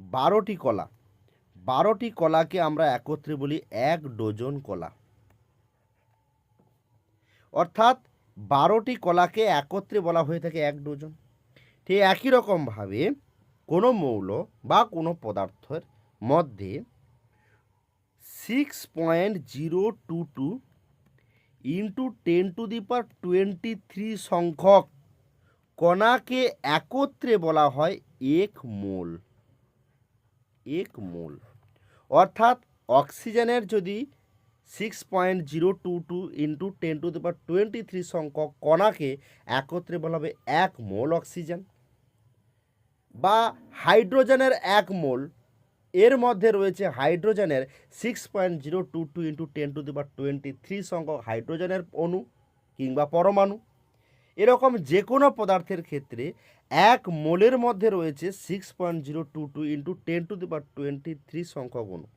বারোটি কলা। বারোটি কলাকে আমরা একত্রে বলি এক ডজন কলা। অর্থাৎ বারোটি কলাকে একত্রে বলা হয়ে থাকে এক ডজন। ঠিক একই রকমভাবে কোনো মৌল বা কোনো পদার্থের মধ্যে six point zero two two into ten to the power twenty three সংখ্যক কণাকে একত্রে বলা হয় এক মোল। এক মোল। অর্থাৎ অক্সিজেনের যদি six point zero two two into ten to the power twenty three সংখ্যক কণাকে একত্রে বলা হবে এক মোল অক্সিজেন বা হাইড্রোজেনের এক মোল, এর মধ্যে রয়েছে হাইড্রোজেনের six point zero two two into ten to the power twenty three সংখ্যক হাইড্রোজেনের অণু কিংবা পরমাণু। এরকম যে কোনো পদার্থের ক্ষেত্রে এক মোলের মধ্যে রয়েছে six point zero two two into ten to the power twenty three সংখ্যক অণু